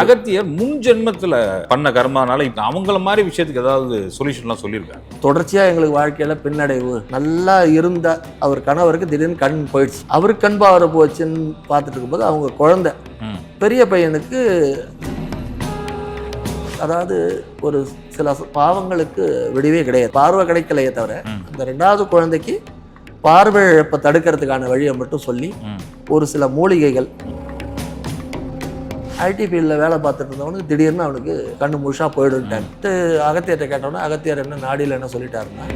அகத்தியர் முன் ஜென்மத்துல பண்ண கர்மானால இப்ப அவங்கள மாதிரி விஷயத்துக்கு ஏதாவது சொல்யூஷன்லாம் சொல்லியிருக்காங்க தொடர்ச்சியாக எங்களுக்கு வாழ்க்கையில் பின்னடைவு நல்லா இருந்த அவர் கணவருக்கு திடீர்னு கண் போயிடுச்சு அவருக்கு கண் பாவரை போச்சுன்னு பார்த்துட்டு இருக்கும்போது அவங்க குழந்தை. பெரிய பையனுக்கு அதாவது ஒரு சில பாவங்களுக்கு விடிவே கிடையாது பார்வை கிடைக்கலையே தவிர. அந்த ரெண்டாவது குழந்தைக்கு பார்வை இழப்பை தடுக்கிறதுக்கான வழியை மட்டும் சொல்லி. ஒரு சில மூலிகைகள் ஐடி ஃபீல்டில் வேலை பார்த்துட்டு இருந்தவனுக்கு திடீர்னு அவனுக்கு கண்ணு முழுசா போயிடுன்ட்டான்ட்டு அகத்தியர்கிட்ட கேட்டோன்னா அகத்தியர் என்ன நாடியில் என்ன சொல்லிட்டாருன்னா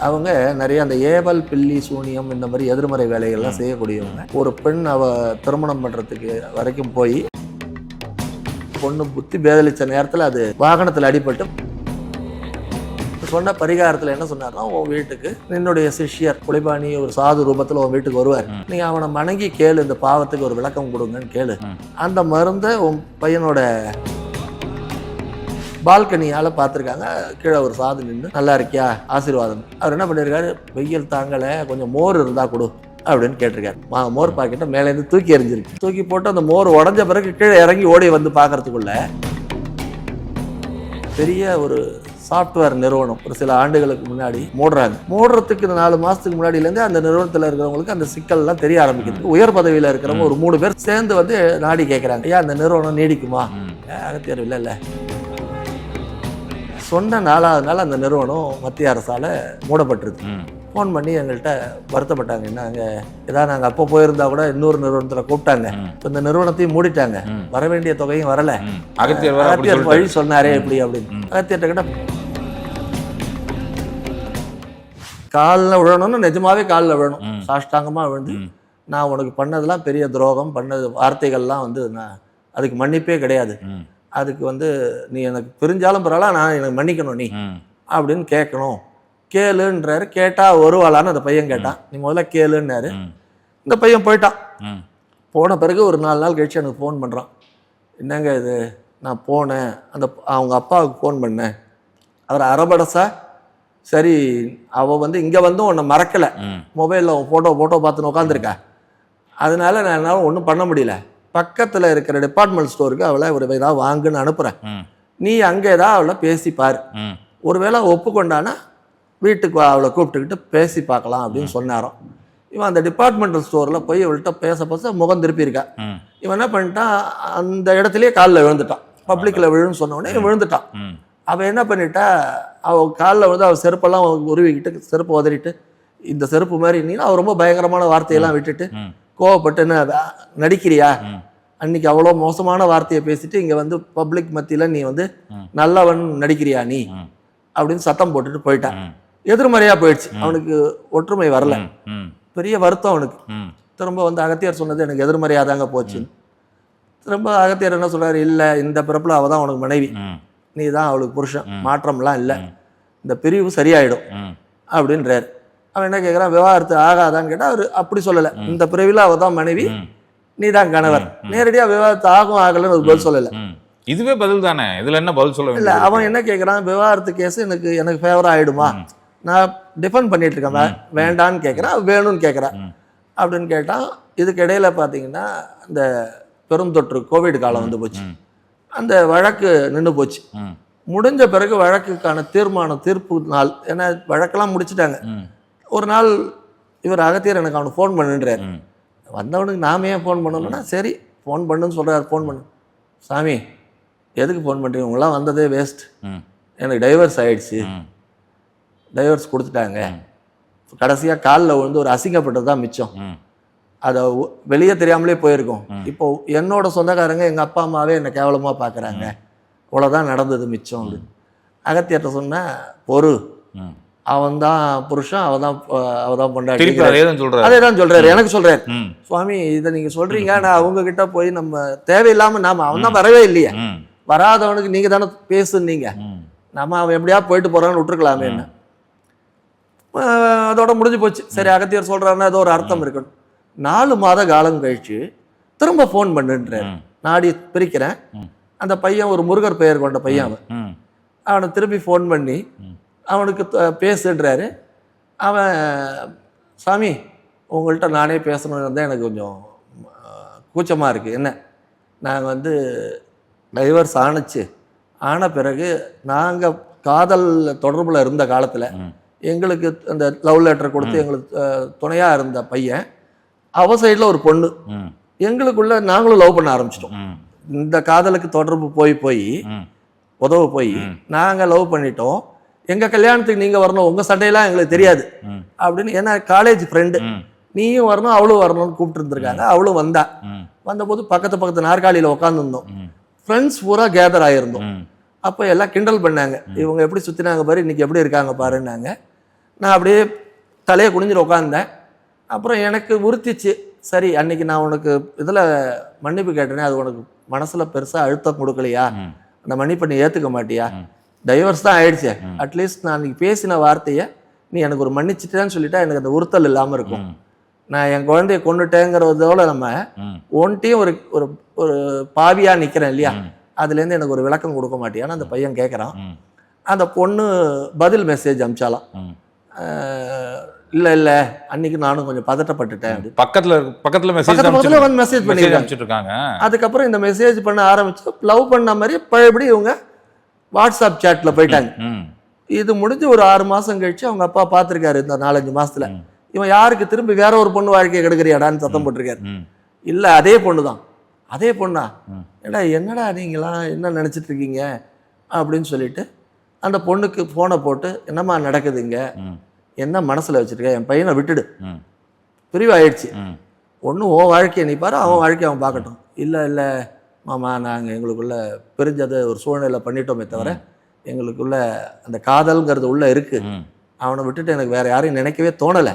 அவங்க நிறைய அந்த ஏவல் பில்லி சூனியம் இந்த மாதிரி எதிர்மறை வேலைகள்லாம் செய்யக்கூடியவங்க. ஒரு பெண் அவ திருமணம் பண்ணுறதுக்கு வரைக்கும் போய் பொண்ணு புத்தி பேதலிச்ச நேரத்தில் அது வாகனத்தில் அடிபட்டு சொன்ன பரிகாரத்தில் என்ன சொன்னார்னா உன் வீட்டுக்கு என்னுடைய சிஷ்யர் குலைபாணி ஒரு சாது ரூபத்தில் உன் வீட்டுக்கு வருவார். ம். நீ அவனை வணங்கி கேளு இந்த பாவத்துக்கு ஒரு விளக்கம் கொடுங்கன்னு கேளு. அந்த மருந்தை உன் பையனோட பால்கனியால் பார்த்துருக்காங்க கீழே ஒரு சாது நின்று நல்லா இருக்கியா? ஆசீர்வாதம். அவர் என்ன பண்ணியிருக்காரு வெயில் தாங்கலை. கொஞ்சம் மோர் இருந்தால் கொடு. அப்படின்னு கேட்டிருக்காரு. மா மோர் பாக்கெட்டை மேலேருந்து தூக்கி எறிஞ்சிருக்கு. தூக்கி போட்டு அந்த மோர் உடஞ்ச பிறகு கீழே இறங்கி ஓடி வந்து பார்க்கறதுக்குள்ள பெரிய ஒரு சாஃப்ட்வேர் நிறுவனம் ஒரு சில ஆண்டுகளுக்கு முன்னாடி மூடுறாங்க. மூடுறதுக்கு நாலு மாசத்துக்கு முன்னாடியிலேருந்து அந்த நிறுவனத்தில் இருக்கிறவங்களுக்கு அந்த சிக்கல்லாம் தெரிய ஆரம்பிக்குது. உயர் பதவியில் இருக்கிறவங்க ஒரு மூணு பேர் சேர்ந்து வந்து நாடி கேட்குறாங்க ஐயா அந்த நிறுவனம் நீடிக்குமா. அகத்தியர் இல்லை இல்லை. சொன்ன நாலாவது நாள் அந்த நிறுவனம் மத்திய அரசால் மூடப்பட்டிருக்கு. ஃபோன் பண்ணி எங்கள்கிட்ட வருத்தப்பட்டாங்க என்னங்க ஏதாவது நாங்கள் அப்போ போயிருந்தா கூட இன்னொரு நிறுவனத்தில் கூப்பிட்டாங்க இந்த நிறுவனத்தையும் மூடிட்டாங்க. வர வேண்டிய தொகையும் வரல. அகத்தியர் அகத்தியர் வழி சொன்னாரே எப்படி அப்படின்னு. அகத்தியர்கிட்ட கிட்ட காலில் விழணும்னு நிஜமாவே காலில் விழணும். சாஷ்டாங்கமாக விழுந்து. நான் உனக்கு பண்ணதெல்லாம் பெரிய துரோகம் பண்ணது வார்த்தைகள்லாம் வந்து நான் அதுக்கு மன்னிப்பே கிடையாது. அதுக்கு வந்து நீ எனக்கு பிரிஞ்சாலும் பரவாயில்ல நான் எனக்கு மன்னிக்கணும் நீ. அப்படின்னு கேட்கணும் கேளுன்றாரு. கேட்டா வருவாளான்னு அந்த பையன் கேட்டான் நீ முதல்ல கேளுன்னாரு. இந்த பையன் போயிட்டான் ம். போன பிறகு ஒரு நாலு நாள் கழிச்சு எனக்கு ஃபோன் பண்ணுறான் என்னங்க இது? நான் போனேன். அந்த அவங்க அப்பாவுக்கு ஃபோன் பண்ணேன். அவர் அரபடசா சரி அவள் வந்து இங்கே வந்து உன்னை மறக்கலை. மொபைலில் உன் ஃபோட்டோ ஃபோட்டோ பார்த்துன்னு உட்காந்துருக்கா அதனால நான் என்னால் ஒன்றும் பண்ண முடியல. பக்கத்தில் இருக்கிற டிபார்ட்மெண்ட் ஸ்டோருக்கு அவளை ஒரு ஏதாவது வாங்குன்னு அனுப்புகிறேன். நீ அங்கே ஏதாவது அவளை பேசி பாரு. ஒருவேளை ஒப்புக்கொண்டானா வீட்டுக்கு அவளை கூப்பிட்டுக்கிட்டு பேசி பார்க்கலாம் அப்படின்னு சொன்னாராம் இவன் அந்த டிபார்ட்மெண்டல் ஸ்டோரில் போய் அவள்கிட்ட பேச பேச முகம் திருப்பியிருக்கா. இவன் என்ன பண்ணிட்டான் அந்த இடத்துலயே காலில் விழுந்துட்டான் பப்ளிக்கில் விழுன்னு சொன்ன உடனே இவன் விழுந்துட்டான். அவன் என்ன பண்ணிட்டா அவ காலில் வந்து அவள் செருப்பெல்லாம் உருவிக்கிட்டு செருப்பு உதறிட்டு இந்த செருப்பு மாதிரி நீ அவ ரொம்ப பயங்கரமான வார்த்தையெல்லாம் விட்டுட்டு. கோவப்பட்டு என்ன நடிக்கிறியா. அன்னைக்கு அவ்வளோ மோசமான வார்த்தையை பேசிட்டு இங்கே வந்து பப்ளிக் மத்தியில் நீ வந்து. நல்லவன் நடிக்கிறியா நீ. அப்படின்னு சத்தம் போட்டுட்டு போயிட்டான். எதிர்மறையாக போயிடுச்சு. அவனுக்கு ஒற்றுமை வரல. பெரிய வருத்தம் அவனுக்கு. திரும்ப வந்து அகத்தியர் சொன்னது எனக்கு எதிர்மறையாக தாங்க போச்சு திரும்ப அகத்தியர் என்ன சொல்றாரு? இல்லை இந்த பிறப்பில் அவள் தான் உனக்கு மனைவி. நீ தான் அவளுக்கு புருஷன். மாற்றம்லாம் இல்லை. இந்த பிரிவு சரியாயிடும். அப்படின்றாரு. அவன் என்ன கேட்குறான் விவாகரத்து ஆகாதான்னு கேட்டால் அவர் அப்படி சொல்லலை. இந்த பிறவியில் அவள் தான் மனைவி. நீ தான் கணவர். நேரடியாக விவாகரத்து ஆகும் ஆகலைன்னு ஒரு பதில் சொல்லலை. இதுவே பதில் தானே? இதுல என்ன பதில் சொல்ல இல்லை அவன் என்ன கேட்குறான் விவாகரத்து கேஸ் எனக்கு எனக்கு ஃபேவராக ஆயிடுமா? ம். நான் டிஃபெண்ட் பண்ணிட்டு இருக்கேன் வேண்டான்னு கேட்குறான் வேணும்னு கேட்குறான். அப்படின்னு கேட்டால் இதுக்கு இடையில பார்த்தீங்கன்னா இந்த பெருந்தொற்று கோவிட் காலம் வந்து போச்சு. அந்த வழக்கு நின்று போச்சு. முடிஞ்ச பிறகு வழக்குக்கான தீர்மானம் தீர்ப்பு நாள் ஏன்னா வழக்கெல்லாம் முடிச்சிட்டாங்க. ஒரு நாள் இவர் அகத்தியர் எனக்கு அவனுக்கு ஃபோன் பண்ணுன்றார். வந்தவனுக்கு நாம ஏன் ஃபோன் பண்ணணும்னா சரி ஃபோன் பண்ணுன்னு சொல்கிறார் ஃபோன் பண்ணு சாமி எதுக்கு ஃபோன் பண்ணுறீங்க உங்களாம் வந்ததே வேஸ்ட். எனக்கு டைவர்ஸ் ஆயிடுச்சு ம். டைவர்ஸ் கொடுத்துட்டாங்க. கடைசியாக காலில் விழுந்து ஒரு அசிங்கப்பட்டது தான் மிச்சம். அதை வெளியே தெரியாமலே போயிருக்கோம். இப்போ என்னோட சொந்தக்காரங்க எங்கள் அப்பா அம்மாவே என்னை கேவலமாக பார்க்குறாங்க இவ்வளோதான் நடந்தது மிச்சம். அப்படின்னு அகத்தியர்கிட்ட சொன்னேன் பொறு. அவன் தான் புருஷன் அவன் தான் அவள் தான் பொண்டாட்டி அதே தான் சொல்றாரு. அதே எனக்கு சொல்கிறாரு ம். சுவாமி இதை நீங்கள் சொல்கிறீங்க நான் அவங்க கிட்ட போய் நம்ம தேவையில்லாமல் நாம அவன் தான் வரவே இல்லையே. வராதவனுக்கு நீங்கள் தானே பேசுனீங்க. நம்ம அவன் எப்படியா போயிட்டு போகிறான்னு விட்டுருக்கலாமே என்ன அதோட முடிஞ்சு போச்சு. சரி அகத்தியர் சொல்கிறாருன்னா ஏதோ ஒரு அர்த்தம் இருக்கணும். நாலு மாத காலம் கழிச்சு திரும்ப ஃபோன் பண்ணுன்றார். நாடி பிரிக்கிறேன். அந்த பையன் ஒரு முருகர் பெயர் கொண்ட பையன் அவன். அவனை திருப்பி ஃபோன் பண்ணி. அவனுக்கு பேசுன்றாரு. அவன் சாமி உங்கள்கிட்ட நானே பேசணும்னு இருந்தால் எனக்கு கொஞ்சம் கூச்சமாக இருக்குது என்ன? நாங்கள் வந்து டைவர்ஸ் ஆணுச்சு. ஆன பிறகு நாங்கள் காதல் தொடர்பில் இருந்த காலத்தில். எங்களுக்கு அந்த லவ் லெட்டர் கொடுத்து எங்களுக்கு துணையாக இருந்த பையன் அவ சைடில் ஒரு பொண்ணு. எங்களுக்குள்ள நாங்களும் லவ் பண்ண ஆரம்பிச்சிட்டோம். இந்த காதலுக்கு தொடர்பு போய் போய் உதவ போய். நாங்கள் லவ் பண்ணிட்டோம். எங்கள் கல்யாணத்துக்கு நீங்கள் வரணும் உங்கள் சண்டையெல்லாம் எங்களுக்கு தெரியாது. அப்படின்னு ஏன்னா காலேஜ் ஃப்ரெண்டு நீயும் வரணும் அவளும் வரணும்னு கூப்பிட்டு இருந்திருக்காங்க. அவளும் வந்தா. வந்தபோது பக்கத்து பக்கத்து நாற்காலியில் உட்காந்துருந்தோம் ஃப்ரெண்ட்ஸ் பூரா கேதர் ஆகிருந்தோம் அப்போ எல்லாம் கிண்டல் பண்ணாங்க. இவங்க எப்படி சுற்றினாங்க பாரு இன்னைக்கு எப்படி இருக்காங்க பாருன்னாங்க. நான் அப்படியே தலையை குனிஞ்சிட்டு உட்காந்தேன் அப்புறம் எனக்கு உறுத்திச்சு. சரி அன்னைக்கு நான் உனக்கு இதில் மன்னிப்பு கேட்டேனே அது உனக்கு மனசில் பெருசாக அழுத்தம் கொடுக்கலையா. அந்த மன்னிப்பை நீ ஏற்றுக்க மாட்டியா. டைவர்ஸ் தான் ஆயிடுச்சே. அட்லீஸ்ட் நான் அன்னைக்கு பேசின வார்த்தையை நீ எனக்கு ஒரு மன்னிச்சிட்டேன்னு சொல்லிட்டா எனக்கு அந்த உறுத்தல் இல்லாமல் இருக்கும். நான் என் குழந்தைய கொண்டுட்டேங்கிறதோட நம்ம ஒன்ட்டையும் ஒரு ஒரு ஒரு பாவியாக நிற்கிறேன் இல்லையா. அதுலேருந்து எனக்கு ஒரு விளக்கம் கொடுக்க மாட்டியான்னு அந்த பையன் கேட்குறான் அந்த பொண்ணு பதில் மெசேஜ் அமிச்சாலாம் இல்லை இல்லை. அன்னைக்கு நானும் கொஞ்சம் பதட்டப்பட்டுட்டேன். பக்கத்துல பக்கத்துல மெசேஜ் பக்கத்து பக்கத்தில் வந்து மெசேஜ் அனுப்பிச்சிட்டு இருக்காங்க அதுக்கப்புறம் இந்த மெசேஜ் பண்ண ஆரம்பிச்சு லவ் பண்ண மாதிரி பழையபடி இவங்க வாட்ஸ்அப் சேட்ல போயிட்டாங்க. இது முடிஞ்சு ஒரு ஆறு மாசம் கழிச்சு அவங்க அப்பா பார்த்துருக்காரு இந்த நாலஞ்சு மாசத்துல. ம். இவன் யாருக்கு திரும்பி வேற ஒரு பொண்ணு வாழ்க்கையை கெடுக்கிறியாடான்னு சத்தம் போட்டிருக்காரு. இல்ல அதே பொண்ணு தான் அதே பொண்ணா. ஏடா என்னடா நீங்களாம் என்ன நினைச்சிட்டு இருக்கீங்க? அப்படின்னு சொல்லிட்டு அந்த பொண்ணுக்கு ஃபோனை போட்டு என்னம்மா நடக்குதுங்க என்ன மனசுல வச்சிருக்க? என் பையனை விட்டுடு. பிரிவாயிடுச்சு. ஒன்றும் உன் வாழ்க்கையை நீ பாரு அவன் வாழ்க்கையை அவன் பார்க்கட்டும். இல்லை இல்லை மாமா நாங்கள் எங்களுக்குள்ள பிரிஞ்சதை ஒரு சூழ்நிலை பண்ணிட்டோமே தவிர எங்களுக்குள்ள அந்த காதல்ங்கிறது உள்ள இருக்கு. ம். அவனை விட்டுட்டு எனக்கு வேற யாரையும் நினைக்கவே தோணலை.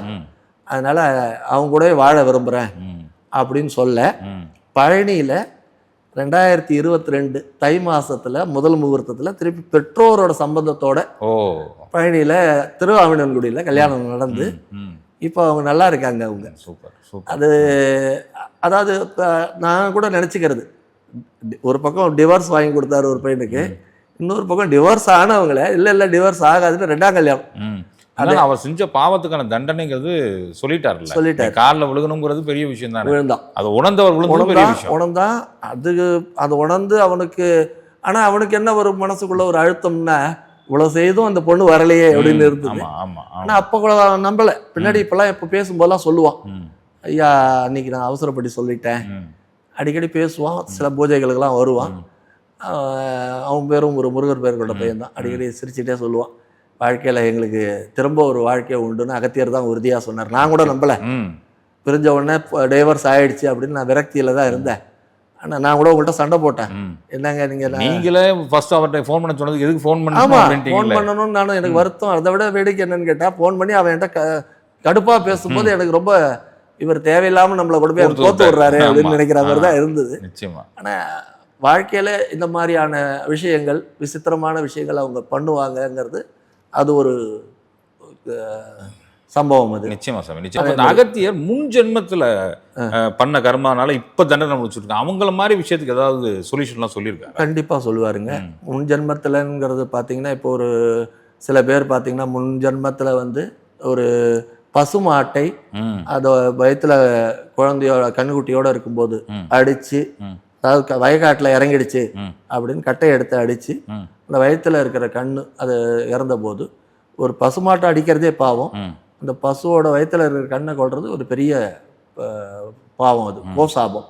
அதனால அவங்க கூடவே வாழ விரும்புகிறேன் அப்படின்னு சொல்ல பழனியில் ரெண்டாயிரத்தி இருபத்தி ரெண்டு தை மாசத்துல முதல் முகூர்த்தத்தில் திருப்பி பெற்றோரோட சம்பந்தத்தோட ஓ. பழனியில் திருவாமினன்குடியில் கல்யாணம் நடந்து இப்போ அவங்க நல்லா இருக்காங்க அவங்க. சூப்பர் அது அதாவது இப்ப நான் கூட நினச்சிக்கிறது. ஒரு பக்கம் டிவோர்ஸ் வாங்கி கொடுத்தாரு ஒரு பையனுக்கு இன்னொரு பக்கம் டிவோர்ஸ் ஆனவங்கள இல்லை இல்லை டிவோர்ஸ் ஆகாதுன்னு ரெண்டாம் கல்யாணம். ம். அதான் அவர் செஞ்ச பாவத்துக்கான தண்டனைங்கிறது சொல்லிட்டார்ல சொல்லிட்டாரு. காலில் விழுகணுங்கிறது பெரிய விஷயம் தானே. விழுந்தான். அது உணர்ந்தவர் விழுந்தது பெரிய விஷயம். உணர்ந்தான். அது அது உணர்ந்து அவனுக்கு ஆனால் அவனுக்கு என்ன ஒரு மனசுக்குள்ள ஒரு அழுத்தம்னா இவ்வளவு செய்தும் அந்த பொண்ணு வரலையே அப்படின்னு இருந்தது. ஆனால் அப்போ கூட நம்பலை. பின்னாடி இப்போல்லாம் இப்போ பேசும்போதெல்லாம் சொல்லுவான். ஐயா அன்னைக்கு நான் அவசரப்பட்டு சொல்லிட்டேன். அடிக்கடி பேசுவான். சில பூஜைகளுக்கெல்லாம் வருவான். அவன் பேரும் ஒரு முருகர் பேர் கொண்ட பையன் தான் அடிக்கடி சிரிச்சுட்டே சொல்லுவான். வாழ்க்கையில் எங்களுக்கு திரும்ப ஒரு வாழ்க்கை உண்டுன்னு அகத்தியர் தான் உறுதியாக சொன்னார். நான் கூட நம்பலை. பிரிஞ்ச உடனே டைவர்ஸ் ஆயிடுச்சு அப்படின்னு நான் விரக்தியில் தான் இருந்தேன். ஆனால் நான் கூட உங்கள்கிட்ட சண்டை போட்டேன். என்னங்க நீங்கள் நீங்களே ஃபர்ஸ்ட் அவர்கிட்ட ஃபோன் பண்ண சொன்னதுக்கு எதுக்கு ஃபோன் பண்ணணும் ஆமாம் ஃபோன் பண்ணணும்னு நானும் எனக்கு வருத்தம். அதை விட வேடிக்கை என்னன்னு கேட்டால் ஃபோன் பண்ணி அவன் என்கிட்ட க கடுப்பாக பேசும்போது எனக்கு ரொம்ப இவர் தேவையில்லாமல் நம்மளை கொண்டு போய் கோத்து விடுறாரு. அப்படின்னு. நினைக்கிற மாதிரி. தான் இருந்தது. நிச்சயமா. ஆனால் வாழ்க்கையில் இந்த மாதிரியான விஷயங்கள் விசித்திரமான விஷயங்கள் அவங்க பண்ணுவாங்கங்கிறது அது ஒரு சம்பவம் அது. நிச்சயமா சாமி நிச்சயமா. அகத்தியர் முன் ஜென்மத்துல பண்ண கர்மானால இப்ப தண்டனை முடிச்சிருக்காங்க. அவங்கள மாதிரி விஷயத்துக்கு ஏதாவது சொல்யூஷன்லாம் சொல்லியிருக்காங்க கண்டிப்பாக சொல்லுவாருங்க. முன் ஜென்மத்திலங்கிறது பார்த்தீங்கன்னா இப்போ ஒரு சில பேர் பார்த்தீங்கன்னா முன் ஜென்மத்தில் வந்து ஒரு பசுமாட்டை அதை வயித்துல குழந்தையோட கண்ணுக்குட்டியோட இருக்கும்போது ம். அதாவது வயக்காட்டில் இறங்கிடுச்சு. அப்படின்னு கட்டையை எடுத்து அடிச்சு ம். அந்த வயித்துல இருக்கிற கண்ணு அது இறந்தபோது ஒரு பசுமாட்டை அடிக்கிறதே பாவம். அந்த பசுவோட வயித்துல இருக்கிற கண்ணை கொள்றது ஒரு பெரிய பாவம் அது கோசாபம்.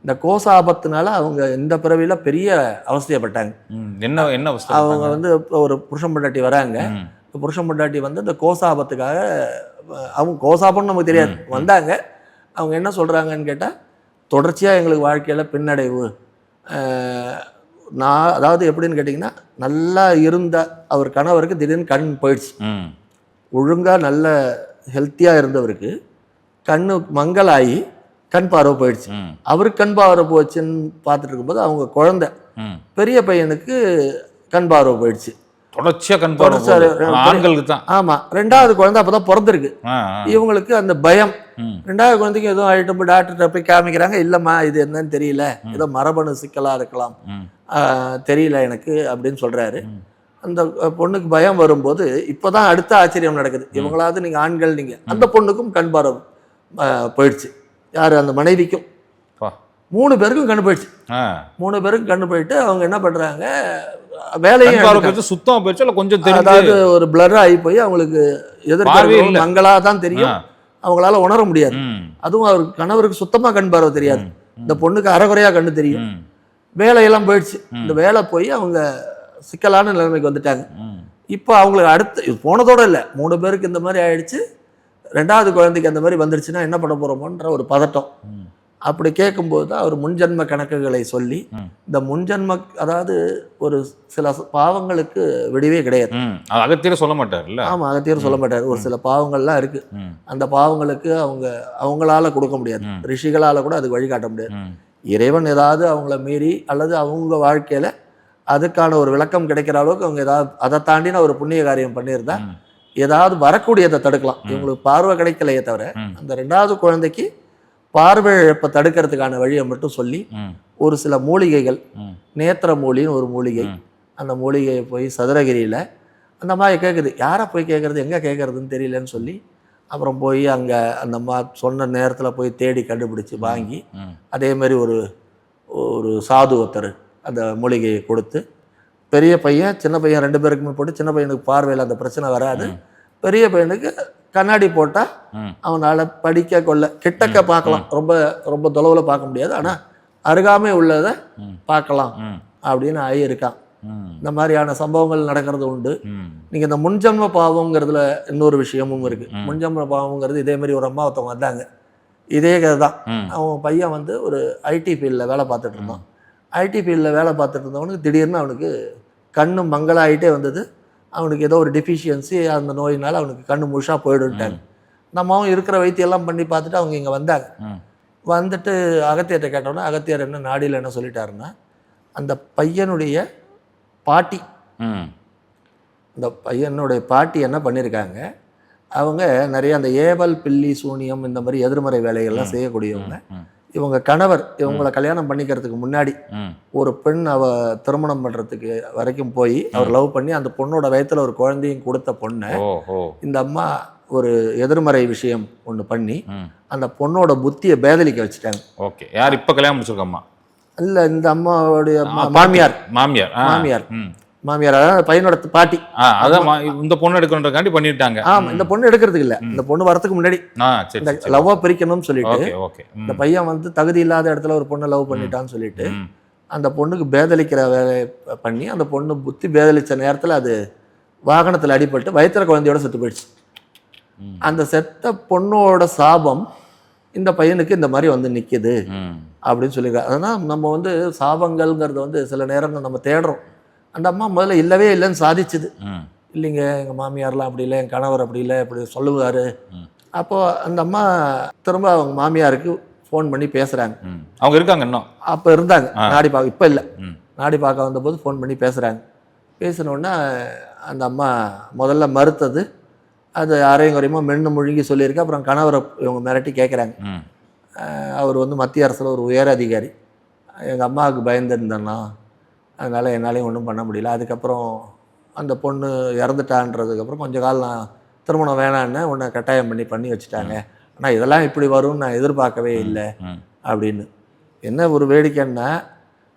இந்த கோசாபத்தினால அவங்க இந்த பிறவியில பெரிய அவஸ்தையப்பட்டாங்க. ம். என்ன என்ன அவங்க வந்து ஒரு புருஷன் பொண்டாட்டி வராங்க. புருஷன் பொண்டாட்டி வந்து இந்த கோசாபத்துக்காக அவங்க கோசாபம்னு நமக்கு தெரியாது. வந்தாங்க. அவங்க என்ன சொல்றாங்கன்னு கேட்டா தொடர்ச்சியா எங்களுக்கு வாழ்க்கையில பின்னடைவு. நான் அதாவது எப்படின்னு கேட்டிங்கன்னா நல்லா இருந்த அவர் கணவருக்கு திடீர்னு கண் போயிடுச்சு. ம். ஒழுங்கா நல்ல ஹெல்த்தியா இருந்தவருக்கு கண்ணு மங்கலாகி கண் பார்வை போயிடுச்சு. அவருக்கு கண் பார்வை போச்சுன்னு பார்த்துட்டு இருக்கும்போது அவங்க குழந்தை பெரிய பையனுக்கு கண் பார்வை போயிடுச்சு. தொடர்ச்சியா கண் தொடர்ச்சியா பார்வை ரெ- ஆண்களுக்கு தான். ஆமா ரெண்டாவது குழந்தை அப்பதான் பிறந்திருக்கு. ஆ, ஆ. இவங்களுக்கு அந்த பயம். ரெண்டாவது குழந்தைக்கு எதுவும் ஆகிட்டு போய் டாக்டர்கிட்ட போய் காமிக்கிறாங்க. இல்லைம்மா இது என்னன்னு தெரியல. ஏதோ மரபணு சிக்கலா இருக்கலாம். தெரியல எனக்கு அப்படின்னு சொல்றாரு. ம். அந்த பொண்ணுக்கு பயம் வரும்போது இப்போதான் அடுத்த ஆச்சரியம் நடக்குது. இவங்களாவது நீங்க ஆண்கள் நீங்க. அந்த பொண்ணுக்கும் கண் பார்வை போயிடுச்சு. யாரு? அந்த மனைவிக்கும். மூணு பேருக்கும் கண்ணு போயிடுச்சு. மூணு பேருக்கும் கண்ணு போயிட்டு அவங்க என்ன பண்றாங்க வேலையும் பார்வை சுத்தமா போச்சு இல்ல கொஞ்சம் தெரிஞ்சு அதாவது ஒரு பிளர் ஆகி போய் அவங்களுக்கு இல்ல. மங்களா தான் தெரியும். அவங்களால உணர முடியாது. அதுவும் அவருக்கு கணவருக்கு சுத்தமா கண் பார்வை தெரியாது. இந்த பொண்ணுக்கு அறகுறையா கண்ணு தெரியும். வேலையெல்லாம் போயிடுச்சு. இந்த வேலை போய் அவங்க சிக்கலான நிலைமைக்கு வந்துட்டாங்க. இப்போ அவங்களுக்கு அடுத்து இது போனதோட இல்லை. மூணு பேருக்கு இந்த மாதிரி ஆயிடுச்சு. ரெண்டாவது குழந்தைக்கு அந்த மாதிரி வந்துருச்சுன்னா என்ன பண்ண போறோமோன்ற ஒரு பதட்டம். அப்படி கேட்கும்போது தான் அவர் முன்ஜென்ம கணக்குகளை சொல்லி. இந்த முன்ஜென்ம அதாவது ஒரு சில பாவங்களுக்கு விடிவே கிடையாது அகத்தியர சொல்ல மாட்டார்ல ஆமா அகத்தியர் சொல்ல மாட்டார் ஒரு சில பாவங்கள்லாம் இருக்கு. அந்த பாவங்களுக்கு அவங்க அவங்களால கொடுக்க முடியாது. ரிஷிகளால கூட அதுக்கு வழிகாட்ட முடியாது. இறைவன் ஏதாவது அவங்கள மீறி அல்லது அவங்க வாழ்க்கையில அதுக்கான ஒரு விளக்கம் கிடைக்கிற அளவுக்கு அவங்க ஏதாவது அதை தாண்டின ஒரு புண்ணிய காரியம் பண்ணியிருந்தா. ஏதாவது வரக்கூடியதை தடுக்கலாம் இவங்களுக்கு பார்வை கிடைக்கலையே தவிர. அந்த ரெண்டாவது குழந்தைக்கு பார்வை இழப்பை தடுக்கிறதுக்கான வழியை மட்டும் சொல்லி. ஒரு சில மூலிகைகள். நேத்திர மூலின்னு ஒரு மூலிகை. அந்த மூலிகையை போய் சதுரகிரியில் அந்த மாதிரி கேட்குது யாரை போய் கேட்குறது எங்கே கேட்குறதுன்னு தெரியலன்னு சொல்லி அப்புறம் போய் அங்கே அந்த அம்மா சொன்ன நேரத்தில் போய் தேடி கண்டுபிடிச்சு வாங்கி. அதே மாதிரி ஒரு ஒரு சாது ஒருத்தர் அந்த மூலிகையை கொடுத்து பெரிய பையன் சின்ன பையன் ரெண்டு பேருக்குமே போட்டு சின்ன பையனுக்கு பார்வையில் அந்த பிரச்சனை வராது பெரிய பையனுக்கு கண்ணாடி போட்டால். அவனால் படிக்க கொள்ள கிட்டக்க பார்க்கலாம் ரொம்ப ரொம்ப தொலைவில் பார்க்க முடியாது ஆனால் அருகாமை உள்ளதை. பார்க்கலாம். அப்படின்னு ஆகி இருக்கான் ம். இந்த மாதிரியான சம்பவங்கள் நடக்கிறது உண்டு. நீங்கள் இந்த முன்ஜன்ம பாவங்கிறதுல இன்னொரு விஷயமும் இருக்குது. முன்ஜன்ம பாவங்கிறது இதே மாதிரி ஒரு அம்மா ஒருத்தவங்க வந்தாங்க இதே கதை தான். அவன் பையன் வந்து ஒரு ஐடி ஃபீல்டில் வேலை பார்த்துட்டு இருந்தான் ஐடி ஃபீல்டில் வேலை பார்த்துட்டு இருந்தவனுக்கு திடீர்னு அவனுக்கு கண்ணு மங்களாயிட்டே வந்தது அவனுக்கு ஏதோ ஒரு டெஃபிஷியன்சி அந்த நோயினால அவனுக்கு கண்ணு முழுசாக போயிடுன்ட்டாங்க நம்மவும் இருக்கிற வைத்தியெல்லாம் பண்ணி பார்த்துட்டு அவங்க இங்கே வந்தாங்க. வந்துட்டு அகத்தியர்கிட்ட கேட்டோன்னா அகத்தியர் என்ன நாடியில் என்ன சொல்லிட்டாருன்னா அந்த பையனுடைய பாட்டி. இந்த பையனுடைய பாட்டி என்ன பண்ணியிருக்காங்க அவங்க நிறைய அந்த ஏவல் பில்லி சூனியம் இந்த மாதிரி எதிர்மறை வேலைகள்லாம் செய்யக்கூடியவங்க. இவங்க கணவர் இவங்களை கல்யாணம் பண்ணிக்கிறதுக்கு முன்னாடி. ஒரு பெண் அவ திருமணம் பண்ணுறதுக்கு வரைக்கும் போய் அவர் லவ் பண்ணி அந்த பொண்ணோட வயத்துல ஒரு குழந்தையும் கொடுத்த பொண்ணை இந்த அம்மா ஒரு எதிர்மறை விஷயம் ஒன்று பண்ணி. அந்த பொண்ணோட புத்தியை பேதலிக்க வச்சுட்டாங்க ஓகே யார் இப்ப கல்யாணம் முடிச்சிருக்கம்மா இல்லை இந்த அம்மாவுடைய. மாமியார் மாமியார். மாமியார். மாமியார் பையனோட பாட்டி. அதான் இந்த பொண்ணு எடுக்கணுன்றக்காண்டி பண்ணிட்டாங்க. ஆமா இந்த பொண்ணு எடுக்கிறதுக்கு இல்ல. இந்த பொண்ணு வரதுக்கு முன்னாடி. இந்த லவ்வா பிரிக்கணும்னு சொல்லிட்டு. இந்த பையன் வந்து தகுதி இல்லாத இடத்துல ஒரு பொண்ணை லவ் பண்ணிட்டான்னு சொல்லிட்டு. அந்த பொண்ணுக்கு பேதலிக்கிற வேலையை பண்ணி அந்த பொண்ணு புத்தி பேதலிச்ச நேரத்துல அது வாகனத்துல அடிபட்டு வயிற்றுல குழந்தையோட செத்து போயிடுச்சு. அந்த செத்த பொண்ணோட சாபம் இந்த பையனுக்கு இந்த மாதிரி வந்து நிக்குது. ம். அப்படின்னு சொல்லியிருக்காங்க. அதனால் நம்ம வந்து சாபங்கள்ங்கிறத வந்து சில நேரங்கள் நம்ம தேடுறோம். அந்த அம்மா முதல்ல இல்லவே இல்லைன்னு சாதிச்சுது. இல்லைங்க எங்கள் மாமியார்லாம் அப்படி இல்லை என் கணவர் அப்படி இல்லை இப்படி சொல்லுவார். அப்போது அந்த அம்மா திரும்ப அவங்க மாமியாருக்கு ஃபோன் பண்ணி பேசுகிறாங்க. அவங்க இருக்காங்க இன்னும் அப்போ இருந்தாங்க. நாடி பார்க்க இப்போ இல்லை. நாடி பார்க்க வந்தபோது ஃபோன் பண்ணி பேசுகிறாங்க பேசினோடனே அந்த அம்மா முதல்ல மறுத்தது அது அரையும் குறையுமா மென்னு முழுங்கி சொல்லியிருக்கு அப்புறம் கணவரை இவங்க மிரட்டி கேட்குறாங்க. அவர் வந்து மத்திய அரசில் ஒரு உயர் அதிகாரி எங்கள் அம்மாவுக்கு பயந்துருந்தேன்னா அதனால் என்னாலையும் ஒன்றும் பண்ண முடியல அதுக்கப்புறம் அந்த பொண்ணு இறந்துட்டான்றதுக்கப்புறம் கொஞ்ச காலம் நான் திருமணம் வேணான்னு உன்னை கட்டாயம் பண்ணி பண்ணி வச்சுட்டாங்க ஆனால் இதெல்லாம் இப்படி வரும்னு நான் எதிர்பார்க்கவே இல்லை. அப்படின்னு என்ன ஒரு வேடிக்கைன்னா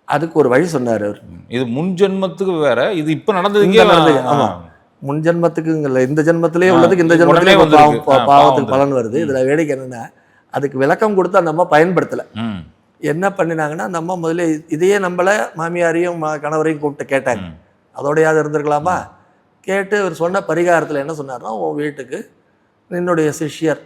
அதுக்கு ஒரு வழி சொன்னார் அவர். இது முன் ஜென்மத்துக்கு வேற இது இப்ப நடந்ததுக்கே இந்த நடந்தது, ஆ. ஆமா. முன் ஜென்மத்துக்குங்கல்ல இந்த ஜென்மத்திலே ஆ, உள்ளதுக்கு இந்த ஜென்மத்திலே பாவம் பாவத்துக்கு பலன் வருது இதில் வேடிக்கை என்னன்னா அதுக்கு விளக்கம் கொடுத்து அந்த அம்மா பயன்படுத்தலை. என்ன பண்ணினாங்கன்னா அந்த அம்மா முதல்ல இதையே நம்மள மாமியாரையும் கணவரையும் கூப்பிட்டு கேட்டாங்க. அதோடையாவது இருந்திருக்கலாமா கேட்டு அவர் சொன்ன பரிகாரத்தில் என்ன சொன்னார்னா உன் வீட்டுக்கு நின்னுடைய சிஷ்யர்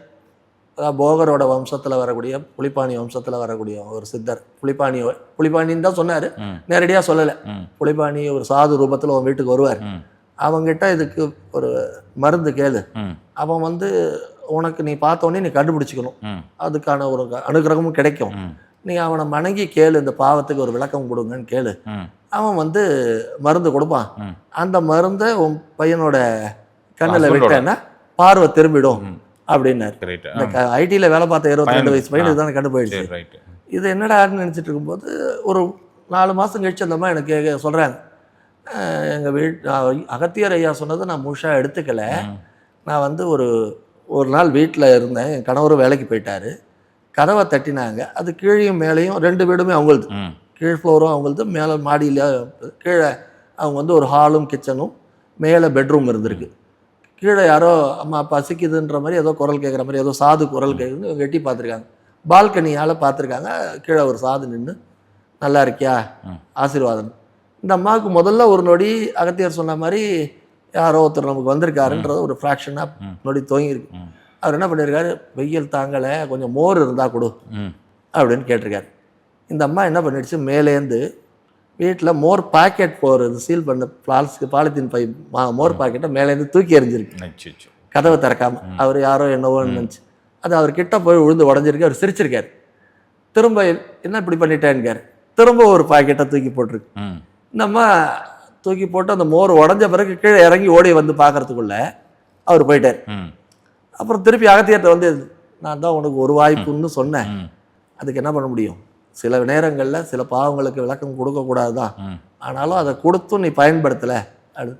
அதாவது போகரோட வம்சத்தில் வரக்கூடிய புலிப்பாணி வம்சத்தில் வரக்கூடிய ஒரு சித்தர் புலிப்பாணி புலிப்பாணின்னு தான் சொன்னார். நேரடியாக சொல்லலை. புலிப்பாணி ஒரு சாது ரூபத்தில் உன் வீட்டுக்கு வருவார் ம். அவங்கிட்ட இதுக்கு ஒரு மருந்து கேளு. அவன் வந்து உனக்கு நீ பார்த்தோன்னே நீ கண்டுபிடிச்சிக்கணும். அதுக்கான ஒரு அனுகிரகமும் கிடைக்கும். நீ அவனை மணங்கி கேளு இந்த பாவத்துக்கு ஒரு விளக்கம் கொடுங்கன்னு கேளு. அவன் வந்து மருந்து கொடுப்பான். அந்த மருந்தை உன் பையனோட கண்ணில். விட்டேன்னா பார்வை திரும்பிடும். அப்படின்னாரு. இந்த ஐடியில் வேலை பார்த்த இருபத்தி ரெண்டு. வயசு பையன். இதுதானே கண்டு போயிடுச்சு இது என்னடான்னு நினச்சிட்டு இருக்கும்போது ஒரு நாலு மாதம் கழிச்சு அந்த அம்மா எனக்கு சொல்கிறாங்க எங்கள் வீட் அகத்தியர் ஐயா சொன்னதை நான் முழுசாக எடுத்துக்கல. நான் வந்து ஒரு ஒரு நாள் வீட்டில் இருந்தேன் என் கணவரும் வேலைக்கு போயிட்டாரு கதவை தட்டினாங்க. அது கீழையும் மேலேயும் ரெண்டு வீடுமே அவங்களுது. கீழ் ஃப்ளோரும் அவங்களுது மேலே மாடியில் கீழே அவங்க வந்து ஒரு ஹாலும் கிச்சனும் மேலே பெட்ரூம் இருந்திருக்கு. கீழே யாரோ அம்மா பசிக்குதுன்ற மாதிரி ஏதோ குரல் கேட்குற மாதிரி ஏதோ சாது குரல் கேட்குதுன்னு எட்டி பார்த்துருக்காங்க. பால்கனியால் பார்த்துருக்காங்க. கீழே ஒரு சாது நின்று நல்லா இருக்கியா. ஆசீர்வாதம். இந்த அம்மாவுக்கு முதல்ல ஒரு நொடி அகத்தியர் சொன்ன மாதிரி யாரோ ஒருத்தர் நமக்கு வந்திருக்காருன்றது ஒரு ஃப்ராக்ஷனாக. நொடி துவங்கியிருக்கு. அவர் என்ன பண்ணியிருக்காரு வெயில் தாங்கலை கொஞ்சம் மோர் இருந்தால் கொடு ம். அப்படின்னு கேட்டிருக்காரு. இந்த அம்மா என்ன பண்ணிடுச்சு? மேலேருந்து வீட்டில் மோர் பாக்கெட் போகிறது சீல் பண்ண பிளாஸ்டிக் பாலித்தீன் பை மா- மோர் பாக்கெட்டை மேலேருந்து தூக்கி எறிஞ்சிருக்கு. கதவை திறக்காம. அவர் யாரோ என்னவோ நினச்சி. அது அவர் கிட்ட போய் விழுந்து உடஞ்சிருக்கு. அவர் சிரிச்சிருக்காரு. திரும்ப என்ன இப்படி பண்ணிட்டேன்னுக்காரு. திரும்ப ஒரு பாக்கெட்டை தூக்கி போட்டிருக்கு. ம். இந்த அம்மா தூக்கி போட்டு அந்த மோர் உடஞ்ச பிறகு கீழே இறங்கி ஓடி வந்து பார்க்கறதுக்குள்ள அவர் போயிட்டார். ம். அப்புறம் திருப்பி அகத்தியர்கிட்ட வந்து நான் தான் உனக்கு ஒரு வாய்ப்புன்னு சொன்னேன். அதுக்கு என்ன பண்ண முடியும்? சில நேரங்களில் சில பாவங்களுக்கு விளக்கம் கொடுக்கக்கூடாது தான் ஆனாலும் அதை கொடுத்தும் நீ பயன்படுத்தலை. அது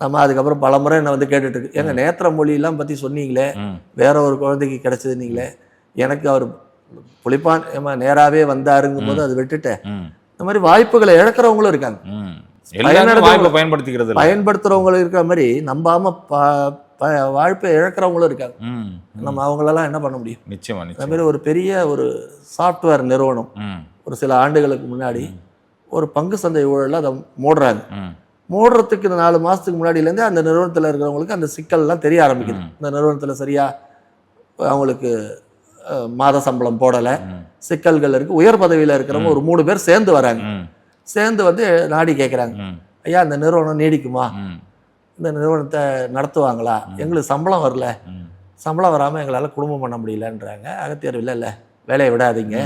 நம்ம அதுக்கப்புறம் பல முறை என்னை வந்து கேட்டுட்டு இருக்கு. எங்க நேத்திர மொழியெல்லாம் பற்றி சொன்னீங்களே? வேற ஒரு குழந்தைக்கு கிடைச்சது நீங்களே? எனக்கு அவர் புளிப்பான் ஏமா நேராகவே வந்தாருங்கும் போது அதை விட்டுட்டேன். இந்த மாதிரி வாய்ப்புகளை இழக்கிறவங்களும் இருக்காங்க. பயன்படுத்திக்கிறது பயன்படுத்துறவங்களும் இருக்கிற மாதிரி நம்பாம வாழ்ப்பை இழக்கிறவங்களும் இருக்காங்க. நம்ம அவங்களெல்லாம் என்ன பண்ண முடியும்? நிச்சயமா அந்த மாதிரி ஒரு பெரிய ஒரு சாஃப்ட்வேர் நிறுவனம் ஒரு சில ஆண்டுகளுக்கு முன்னாடி ஒரு பங்கு சந்தை ஊழலில் அதை மூடுறாங்க. மூடுறதுக்கு இந்த நாலு மாதத்துக்கு முன்னாடியிலேருந்தே அந்த நிறுவனத்தில் இருக்கிறவங்களுக்கு அந்த சிக்கல்லாம் தெரிய ஆரம்பிக்குது. இந்த நிறுவனத்தில் சரியா அவங்களுக்கு மாத சம்பளம் போடலை. சிக்கல்கள் இருக்குது உயர் பதவியில் இருக்கிறவங்க ஒரு மூணு பேர் சேர்ந்து வராங்க. சேர்ந்து வந்து நாடி கேட்குறாங்க ஐயா இந்த நிறுவனம் நீடிக்குமா? இந்த நிறுவனத்தை நடத்துவாங்களா? எங்களுக்கு சம்பளம் வரல. சம்பளம் வராமல் எங்களால் குடும்பம் பண்ண முடியலன்றாங்க. அகத்தியர் இல்லை இல்லை. வேலையை விடாதீங்க.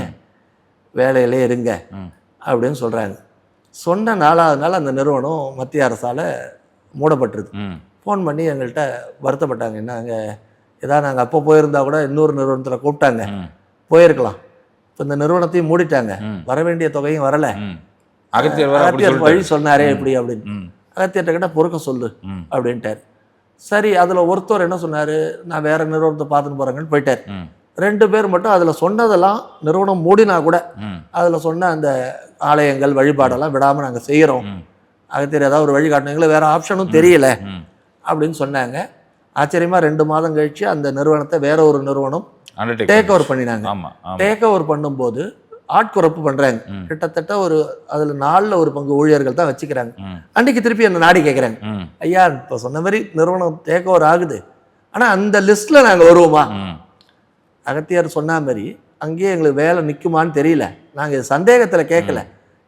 வேலையிலே இருங்க. அப்படின்னு சொல்கிறாங்க சொன்ன நாலாவது நாள் அந்த நிறுவனம் மத்திய அரசால் மூடப்பட்டுருது. ஃபோன் பண்ணி எங்கள்கிட்ட வருத்தப்பட்டாங்க. என்னங்க ஏதாவது நாங்கள் அப்போ போயிருந்தா கூட இன்னொரு நிறுவனத்தில் கூப்பிட்டாங்க. போயிருக்கலாம். இப்போ இந்த நிறுவனத்தையும் மூடிட்டாங்க. வர வேண்டிய தொகையும் வரல. அகத்தியர் வழி. சொன்னாரே இப்படி அப்படின்னு. அகத்தியர்கிட்ட கேட்டால் பொறுக்க சொல்லு அப்படின்ட்டார். சரி அதில் ஒருத்தர் என்ன சொன்னார்? நான் வேற நிறுவனத்தை பார்த்துட்டு போகிறேங்கன்னு போயிட்டார். ரெண்டு பேர் மட்டும் அதில் சொன்னதெல்லாம் நிறுவனம் மூடினா கூட அதில் சொன்ன அந்த ஆலயங்கள் வழிபாடெல்லாம் விடாமல் நாங்கள் செய்கிறோம் அகத்தியர் ஏதாவது ஒரு வழி காட்டினீங்களா வேற ஆப்ஷனும் தெரியல அப்படின்னு சொன்னாங்க. ஆச்சரியமா ரெண்டு மாதம் கழிச்சு அந்த நிறுவனத்தை வேற ஒரு நிறுவனம் டேக் ஓவர் பண்ணினாங்க. டேக் ஓவர் பண்ணும்போது ஆட்குறப்பு பண்றாங்க. கிட்டத்தட்ட ஒரு அதுல நாலுல ஒரு பங்கு ஊழியர்கள் தான் வச்சுக்கிறாங்க. ம். அன்னைக்கு திருப்பி என்ன நாடி கேட்குறாங்க. ஐயா இப்போ சொன்ன மாதிரி நிறுவனம் டேக் ஓவர் ஆகுது. ஆனா அந்த லிஸ்ட்ல நாங்க வருவோமா? அகத்தியார் சொன்ன மாதிரி அங்கேயே எங்களுக்கு வேலை நிற்குமான்னு தெரியல. நாங்க சந்தேகத்துல கேட்கல.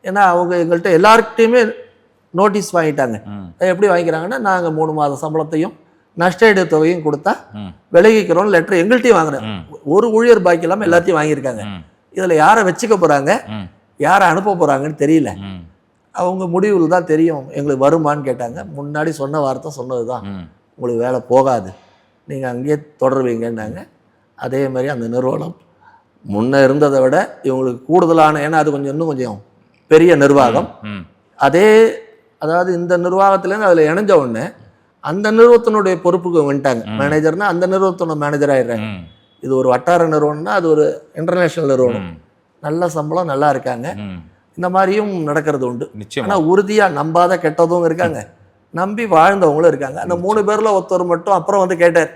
ஏன்னா அவங்க எங்கள்கிட்ட எல்லார்கிட்டையுமே நோட்டீஸ் வாங்கிட்டாங்க. எப்படி வாங்கிக்கிறாங்கன்னா நாங்க மூணு மாத சம்பளத்தையும் நஷ்டஈடு தொகையும் கொடுத்தா விலகிக்கிறோம் லெட்டர் எங்கள்கிட்டயும் வாங்குறேன் ஒரு ஊழியர் பாக்கி இல்லாமல் எல்லாத்தையும் வாங்கியிருக்காங்க. இதுல யாரை வச்சுக்க போறாங்க? ம். யாரை அனுப்ப போறாங்கன்னு தெரியல. அவங்க முடிவில் தான் தெரியும் எங்களுக்கு வருமான்னு கேட்டாங்க. முன்னாடி சொன்ன வார்த்தை சொன்னது தான். உங்களுக்கு வேலை போகாது. நீங்கள் அங்கேயே தொடருவீங்கன்னாங்க. அதே மாதிரி அந்த நிறுவனம் முன்ன இருந்ததை விட இவங்களுக்கு கூடுதலான ஏன்னா அது கொஞ்சம் இன்னும் கொஞ்சம் பெரிய நிர்வாகம். அதே அதாவது இந்த நிர்வாகத்துலேருந்து அதில் இணைஞ்ச உடனே அந்த நிறுவனத்தினுடைய பொறுப்புக்கு வந்துட்டாங்க. மேனேஜர்னா அந்த நிறுவனத்தோட மேனேஜர் ஆயிடுறாங்க. இது ஒரு வட்டார நிறுவனம்னா அது ஒரு இன்டர்நேஷனல் நிறுவனம். நல்ல சம்பளம் நல்லா இருக்காங்க. இந்த மாதிரியும் நடக்கிறது உண்டு. ஆனால் உறுதியாக நம்பாத கெட்டதும் இருக்காங்க. நம்பி வாழ்ந்தவங்களும் இருக்காங்க. அந்த மூணு பேர்ல ஒருத்தர் மட்டும் அப்புறம் வந்து கேட்டார்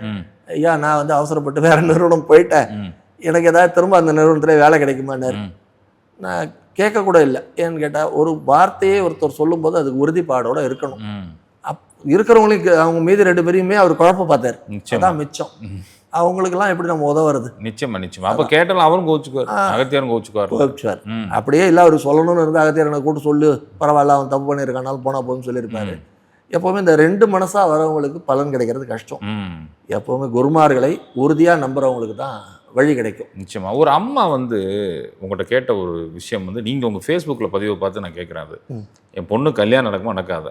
ஐயா நான் வந்து அவசரப்பட்டு வேற நிறுவனம் போயிட்டேன். எனக்கு ஏதாவது திரும்ப அந்த நிறுவனத்துல வேலை கிடைக்குமான்னாரு. நான் கேட்க கூட இல்லை. ஏன்னு கேட்டால் ஒரு வார்த்தையே ஒருத்தர் சொல்லும்போது அதுக்கு உறுதிப்பாடோட இருக்கணும். அப் இருக்கிறவங்களுக்கு அவங்க மீதி ரெண்டு பேரையுமே அவர் குழப்ப பார்த்தார். அதான் மிச்சம். அவங்களுக்கெல்லாம் எப்படி நம்ம உதவுறது? நிச்சயமா நிச்சயமா. அப்ப கேட்டாலும் அவரும் கோச்சுக்குவார் அகத்தியாரும் கோச்சுக்குவார் கோபிச்சுவார் ம். அப்படியே இல்லை அவர் சொல்லணும்னு இருந்தால் அகத்தியர் எனக்கு கூட்டு சொல்லு. பரவாயில்ல அவன் தப்பு பண்ணியிருக்கானாலும் போனால் போதும்னு சொல்லியிருப்பாரு. எப்போவுமே இந்த ரெண்டு மனசா வரவங்களுக்கு பலன் கிடைக்கிறது கஷ்டம். எப்போவுமே குருமார்களை உறுதியாக நம்புறவங்களுக்கு தான் வழி கிடைக்கும். நிச்சயமா. ஒரு அம்மா வந்து உங்கள்கிட்ட கேட்ட ஒரு விஷயம் வந்து நீங்க உங்க ஃபேஸ்புக்ல பதிவை பார்த்து நான் கேட்குறேன் அது. என் பொண்ணு கல்யாணம் நடக்குமா நடக்காத?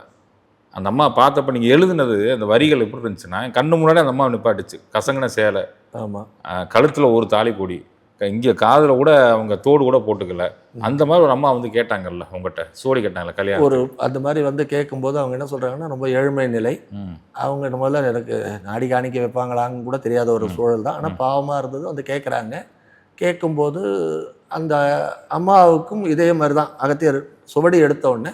அந்த அம்மா பார்த்தப்ப நீங்க எழுதுனது அந்த வரிகள் எப்படி இருந்துச்சுன்னா கண்ணு முன்னாடி அந்த அம்மா நிப்பாட்டுச்சு. கசங்கின சேலை. ஆமாம் கழுத்துல ஒரு தாலி கொடி இங்க காதுல கூட அவங்க தோடு கூட போட்டுக்கல. அந்த மாதிரி ஒரு அம்மா வந்து கேட்டாங்கல்ல உங்ககிட்ட? சோடி கேட்டாங்கல்ல கல்யாணம் ஒரு அந்த மாதிரி வந்து கேட்கும்போது அவங்க என்ன சொல்கிறாங்கன்னா ரொம்ப ஏழ்மை நிலை. அவங்க முதல்ல எனக்கு நாடி காணிக்க வைப்பாங்களான்னு கூட தெரியாத ஒரு சூழல் தான். ஆனால் பாவமாக இருந்தது வந்து கேட்குறாங்க கேட்கும்போது அந்த அம்மாவுக்கும் இதே மாதிரி தான். அகத்தியர் சுவடி எடுத்த உடனே